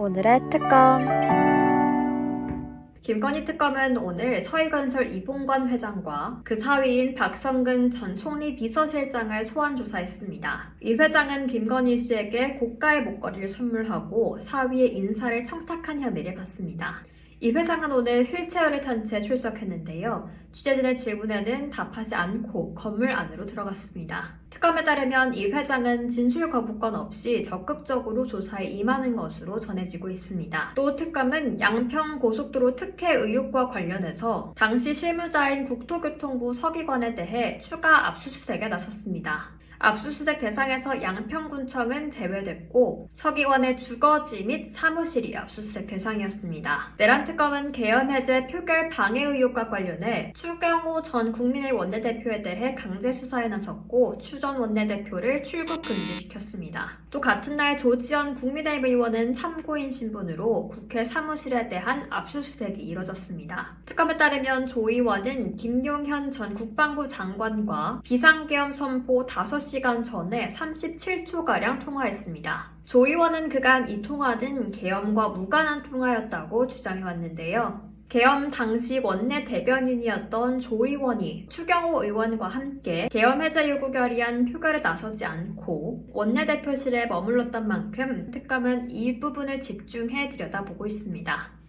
오늘의 특검. 김건희 특검은 오늘 서희건설 이봉관 회장과 그 사위인 박성근 전 총리 비서실장을 소환 조사했습니다. 이 회장은 김건희 씨에게 고가의 목걸이를 선물하고 사위의 인사를 청탁한 혐의를 받습니다. 이 회장은 오늘 휠체어를 탄 채 출석했는데요. 취재진의 질문에는 답하지 않고 건물 안으로 들어갔습니다. 특검에 따르면 이 회장은 진술 거부권 없이 적극적으로 조사에 임하는 것으로 전해지고 있습니다. 또 특검은 양평 고속도로 특혜 의혹과 관련해서 당시 실무자인 국토교통부 서기관에 대해 추가 압수수색에 나섰습니다. 압수수색 대상에서 양평군청은 제외됐고 서기관의 주거지 및 사무실이 압수수색 대상이었습니다. 내란 특검은 계엄 해제 표결 방해 의혹과 관련해 추경호 전 국민의 원내대표에 대해 강제 수사에 나섰고 추 전 원내대표를 출국 금지시켰습니다. 또 같은 날 조지현 국민의힘 의원은 참고인 신분으로 국회 사무실에 대한 압수수색이 이뤄졌습니다. 특검에 따르면 조 의원은 김용현 전 국방부 장관과 비상계엄 선포 5시 간 전에 37초가량 통화했습니다. 조 의원은 그간 이 통화는 계엄과 무관한 통화였다고 주장해왔는데요. 계엄 당시 원내 대변인이었던 조 의원이 추경호 의원과 함께 계엄 해제 요구 결의안 표결에 나서지 않고 원내대표실에 머물렀던 만큼 특검은 이 부분을 집중해 들여다보고 있습니다.